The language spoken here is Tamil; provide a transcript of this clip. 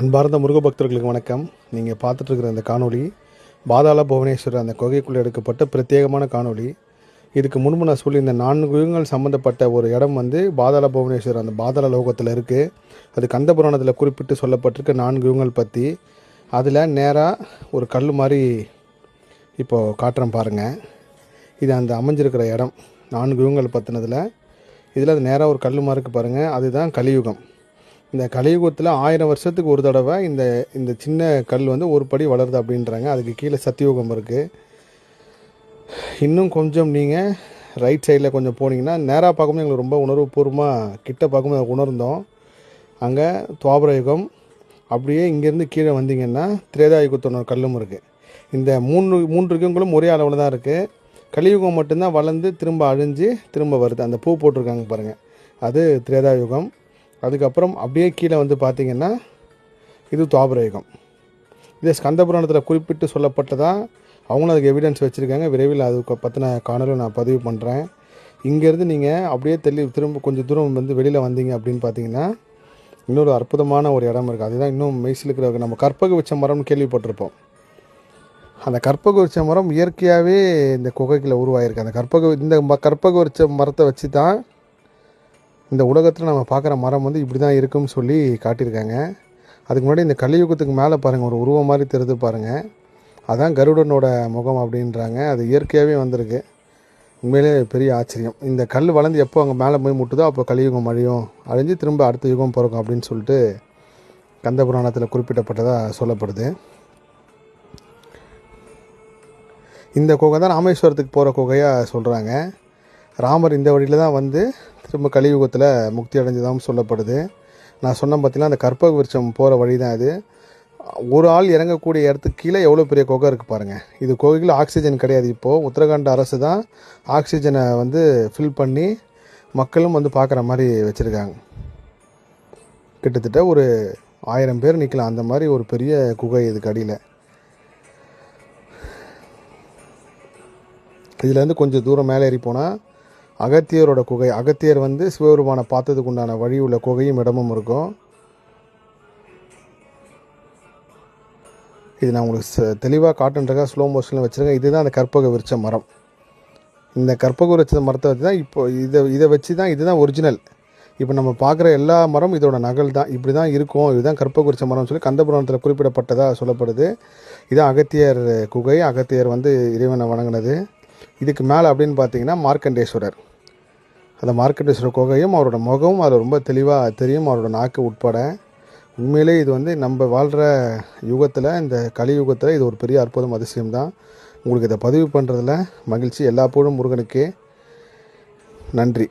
அன்பார்ந்த முருகபக்தர்களுக்கு வணக்கம். நீங்கள் பார்த்துட்ருக்கிற இந்த காணொளி பாதாள புவனேஸ்வரர் அந்த கொகைக்குள்ளே எடுக்கப்பட்ட பிரத்யேகமான காணொளி. இதுக்கு முன்பு நான் சொல்லி இந்த நான்கு யுகங்கள் சம்மந்தப்பட்ட ஒரு இடம் வந்து பாதாள புவனேஸ்வரர் அந்த பாதாள லோகத்தில் இருக்குது அது கந்த புராணத்தில் குறிப்பிட்டு சொல்லப்பட்டிருக்க நான்கு யுகங்கள் பற்றி அதில் நேராக ஒரு கல் மாதிரி இப்போது காட்டுறேன் பாருங்கள் இது அந்த அமைஞ்சிருக்கிற இடம் நான்கு யுகங்கள் பற்றினதில் இதில் அது நேராக ஒரு கல் மாதிரி இருக்குது பாருங்கள் அதுதான் கலியுகம். இந்த கலியுகத்தில் ஆயிரம் வருஷத்துக்கு ஒரு தடவை இந்த இந்த சின்ன கல் வந்து ஒரு படி வளருது அப்படின்றாங்க. அதுக்கு கீழே சத்தியுகம் இருக்குது இன்னும் கொஞ்சம் நீங்கள் ரைட் சைடில் கொஞ்சம் போனீங்கன்னா நேராக பார்க்கும்போது எங்களுக்கு ரொம்ப உணர்வுபூர்வமாக கிட்ட பார்க்கும்போது உணர்ந்தோம். அங்கே துவாபர யுகம் அப்படியே இங்கேருந்து கீழே வந்தீங்கன்னா திரேதா யுகத்தோட கல்லும் இருக்குது இந்த மூன்று மூன்று யுகங்களும் ஒரே அளவில் தான் இருக்குது கலியுகம் மட்டும்தான் வளர்ந்து திரும்ப அழிஞ்சு திரும்ப வருது. அந்த பூ போட்டிருக்காங்க பாருங்கள் அது திரேதா யுகம் அதுக்கப்புறம் அப்படியே கீழே வந்து பார்த்திங்கன்னா இது துவாபரேகம் இதே ஸ்கந்த புராணத்தில் குறிப்பிட்டு சொல்லப்பட்டதாக அவங்களும் அதுக்கு எவிடன்ஸ் வச்சுருக்காங்க. விரைவில் அதுக்கு பற்றின காணொலி நான் பதிவு பண்ணுறேன் இங்கேருந்து நீங்கள் அப்படியே தெளி திரும்ப கொஞ்சம் தூரம் வந்து வெளியில் வந்தீங்க அப்படின்னு பார்த்தீங்கன்னா இன்னொரு அற்புதமான ஒரு இடம் இருக்குது அதுதான் இன்னும் மெய்சிலுக்கிற நம்ம கற்பக வச்ச மரம்னு கேள்விப்பட்டிருப்போம். அந்த கற்பக விருட்ச மரம் இயற்கையாகவே இந்த குகைக்குள்ள உருவாகிருக்கு அந்த கற்பக இந்த ம- கற்பக விருட்ச மரத்தை வச்சு தான் இந்த உலகத்தில் நம்ம பார்க்குற மரம் வந்து இப்படி தான் இருக்கும்னு சொல்லி காட்டியிருக்காங்க. அதுக்கு முன்னாடி இந்த கலியுகத்துக்கு மேலே பாருங்கள் ஒரு உருவம் மாதிரி தெரிது பாருங்கள் அதான் கருடனோட முகம் அப்படின்றாங்க. அது இயற்கையாகவே வந்திருக்கு. உண்மையிலே பெரிய ஆச்சரியம். இந்த கல் வளர்ந்து எப்போ அங்கே மேலே போய் முட்டுதோ அப்போ கலியுகம் அழியும். அழிஞ்சு திரும்ப அடுத்த யுகம் பிறக்கும் அப்படின்னு சொல்லிட்டு கந்த புராணத்தில் குறிப்பிடப்பட்டதாக சொல்லப்படுது. இந்த குகை தான் ராமேஸ்வரத்துக்கு போகிற குகையாக சொல்கிறாங்க ராமர் இந்த வழியில் தான் வந்து திரும்ப கலியுகத்தில் முக்தி அடைஞ்சதாகவும் சொல்லப்படுது. நான் சொன்ன பார்த்தீங்கன்னா அந்த கற்பக விருட்சம் போகிற வழி தான் இது ஒரு ஆள் இறங்கக்கூடிய இடத்துக்கு கீழே எவ்வளோ பெரிய குகை இருக்குது பாருங்கள் இது குகையில் ஆக்சிஜன் கிடையாது இப்போது உத்தரகாண்ட் அரசு தான் ஆக்சிஜனை வந்து ஃபில் பண்ணி மக்களும் வந்து பார்க்குற மாதிரி வச்சுருக்காங்க. கிட்டத்தட்ட ஒரு ஆயிரம் பேர் நிற்கலாம் அந்த மாதிரி ஒரு பெரிய குகை இதுக்கு அடியில். இதுலேருந்து கொஞ்சம் தூரம் மேலே ஏறி போனால் அகத்தியரோட குகை. அகத்தியர் வந்து சிவபெருமானை பார்த்ததுக்கு உண்டான வழி உள்ள குகையும் இடமும் இருக்கும். இது நான் உங்களுக்கு தெளிவாக காட்டுன்றக்காக ஸ்லோ மோஷனில் வச்சுருக்கேன். இதுதான் அந்த கற்பக விருட்ச மரம். இந்த கற்பக விருட்ச மரத்தை வச்சு தான் இப்போ இதை இதை வச்சு தான் இதுதான் ஒரிஜினல் இப்போ நம்ம பார்க்குற எல்லா மரம் இதோட நகல் தான். இப்படி தான் இருக்கும். இதுதான் கற்பக மரம்னு சொல்லி கந்தபுராணத்தில் குறிப்பிடப்பட்டதாக சொல்லப்படுது. இதுதான் அகத்தியர் குகை. அகத்தியர் வந்து இறைவனை வணங்கினது. இதுக்கு மேலே அப்படின்னு பார்த்தீங்கன்னா மார்க்கண்டேஸ்வரர். அந்த மார்க்கண்டேஸ்வரர் குகையும் அவரோட முகமும் அதில் ரொம்ப தெளிவாக தெரியும் அவரோட நாக்கு உட்பட. உண்மையிலே இது வந்து நம்ம வாழ்கிற யுகத்தில் இந்த கலியுகத்தில் இது ஒரு பெரிய அற்புதம் அதிசயம் தான் உங்களுக்கு இதை பதிவு பண்ணுறதுல மகிழ்ச்சி. எல்லா புகழும் முருகனுக்கே. நன்றி.